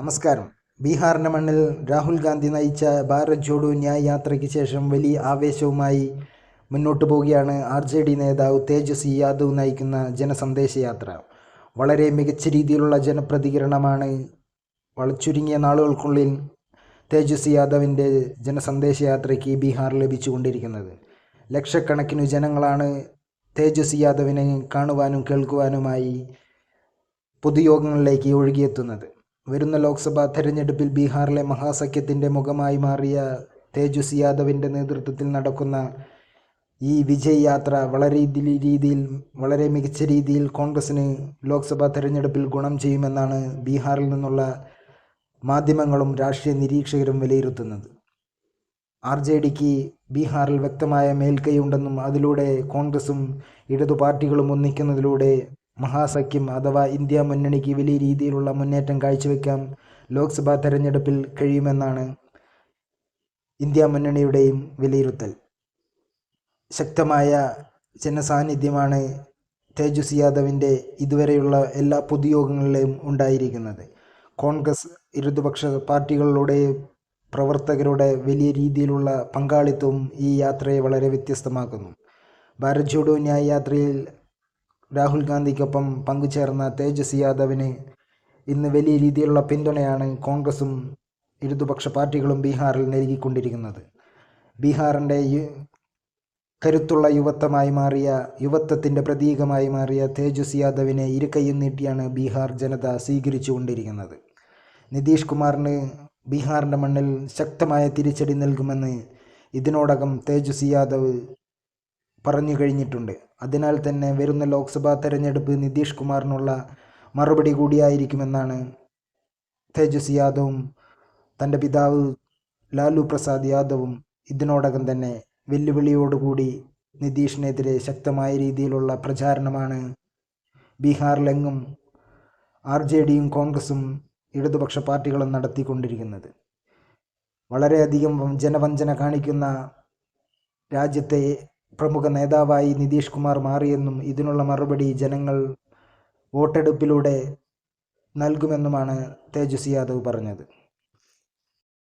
നമസ്കാരം. ബീഹാറിന്റെ മണ്ണിൽ രാഹുൽ ഗാന്ധി നയിച്ച ഭാരത് ജോഡോ ന്യായ് യാത്രയ്ക്ക് ശേഷം വലിയ ആവേശവുമായി മുന്നോട്ട് പോവുകയാണ് ആർ ജെ ഡി നേതാവ് തേജസ്വി യാദവ് നയിക്കുന്ന ജനസന്ദേശ യാത്ര വളരെ മികച്ച രീതിയിലുള്ള ജനപ്രതികരണമാണ് വളച്ചുരുങ്ങിയ നാളുകൾക്കുള്ളിൽ തേജസ്വി യാദവിന്റെ ജനസന്ദേശ യാത്രയ്ക്ക് ബീഹാർ ലഭിച്ചുകൊണ്ടിരിക്കുന്നത്. ലക്ഷക്കണക്കിനു ജനങ്ങളാണ് തേജസ്വി യാദവിനെ കാണുവാനും കേൾക്കുവാനുമായി പൊതുയോഗങ്ങളിലേക്ക് ഒഴുകിയെത്തുന്നത്. വരുന്ന ലോക്സഭാ തെരഞ്ഞെടുപ്പിൽ ബീഹാറിലെ മഹാസഖ്യത്തിന്റെ മുഖമായി മാറിയ തേജസ് യാദവിന്റെ നേതൃത്വത്തിൽ നടക്കുന്ന ഈ വിജയ് യാത്ര വളരെ രീതിയിൽ വളരെ മികച്ച രീതിയിൽ കോൺഗ്രസിന് ലോക്സഭാ തെരഞ്ഞെടുപ്പിൽ ഗുണം ചെയ്യുമെന്നാണ് ബീഹാറിൽ നിന്നുള്ള മാധ്യമങ്ങളും രാഷ്ട്രീയ നിരീക്ഷകരും വിലയിരുത്തുന്നത്. ആർ ജെ ഡിക്ക് ബീഹാറിൽ വ്യക്തമായ മേൽക്കൈയുണ്ടെന്നും അതിലൂടെ കോൺഗ്രസും ഇടതു പാർട്ടികളും ഒന്നിക്കുന്നതിലൂടെ മഹാസഖ്യം അഥവാ ഇന്ത്യ മുന്നണിക്ക് വലിയ രീതിയിലുള്ള മുന്നേറ്റം കാഴ്ചവെക്കാൻ ലോക്സഭാ തെരഞ്ഞെടുപ്പിൽ കഴിയുമെന്നാണ് ഇന്ത്യ മുന്നണിയുടെയും വിലയിരുത്തൽ. ശക്തമായ ജനസാന്നിധ്യമാണ് തേജസ്വി യാദവിന്റെ ഇതുവരെയുള്ള എല്ലാ പൊതുയോഗങ്ങളിലും ഉണ്ടായിരിക്കുന്നത്. കോൺഗ്രസ് ഇടതുപക്ഷ പാർട്ടികളുടെ പ്രവർത്തകരുടെ വലിയ രീതിയിലുള്ള പങ്കാളിത്തവും ഈ യാത്രയെ വളരെ വ്യത്യസ്തമാക്കുന്നു. ഭാരത് ജോഡോ ന്യായ യാത്രയിൽ രാഹുൽ ഗാന്ധിക്കൊപ്പം പങ്കുചേർന്ന തേജസ് യാദവിന് ഇന്ന് വലിയ രീതിയിലുള്ള പിന്തുണയാണ് കോൺഗ്രസും ഇടതുപക്ഷ പാർട്ടികളും ബീഹാറിൽ നൽകിക്കൊണ്ടിരിക്കുന്നത്. ബീഹാറിന്റെ കരുത്തുള്ള യുവത്വമായി മാറിയ യുവത്വത്തിന്റെ പ്രതീകമായി മാറിയ തേജസ്വി യാദവിനെ ഇരുകൈയും നീട്ടിയാണ് ബീഹാർ ജനത സ്വീകരിച്ചുകൊണ്ടിരിക്കുന്നത്. നിതീഷ് കുമാറിന് ബീഹാറിന്റെ മണ്ണിൽ ശക്തമായ തിരിച്ചടി നൽകുമെന്ന് ഇതിനോടകം തേജസ്വി യാദവ് പറഞ്ഞു കഴിഞ്ഞിട്ടുണ്ട്. അതിനാൽ തന്നെ വരുന്ന ലോക്സഭാ തെരഞ്ഞെടുപ്പ് നിതീഷ് കുമാറിനുള്ള മറുപടി കൂടിയായിരിക്കുമെന്നാണ് തേജസ് യാദവും തന്റെ പിതാവ് ലാലു പ്രസാദ് യാദവും ഇതിനോടകം തന്നെ വെല്ലുവിളിയോടുകൂടി നിതീഷിനെതിരെ ശക്തമായ രീതിയിലുള്ള പ്രചാരണമാണ് ബീഹാറിലെങ്ങും ആർ ജെ ഡിയും കോൺഗ്രസും ഇടതുപക്ഷ പാർട്ടികളും നടത്തിക്കൊണ്ടിരിക്കുന്നത്. വളരെയധികം ജനവഞ്ചന കാണിക്കുന്ന രാജ്യത്തെ പ്രമുഖ നേതാവായി നിതീഷ് കുമാർ മാറിയെന്നും ഇതിനുള്ള മറുപടി ജനങ്ങൾ വോട്ടെടുപ്പിലൂടെ നൽകുമെന്നുമാണ് തേജസ്വി യാദവ് പറഞ്ഞത്.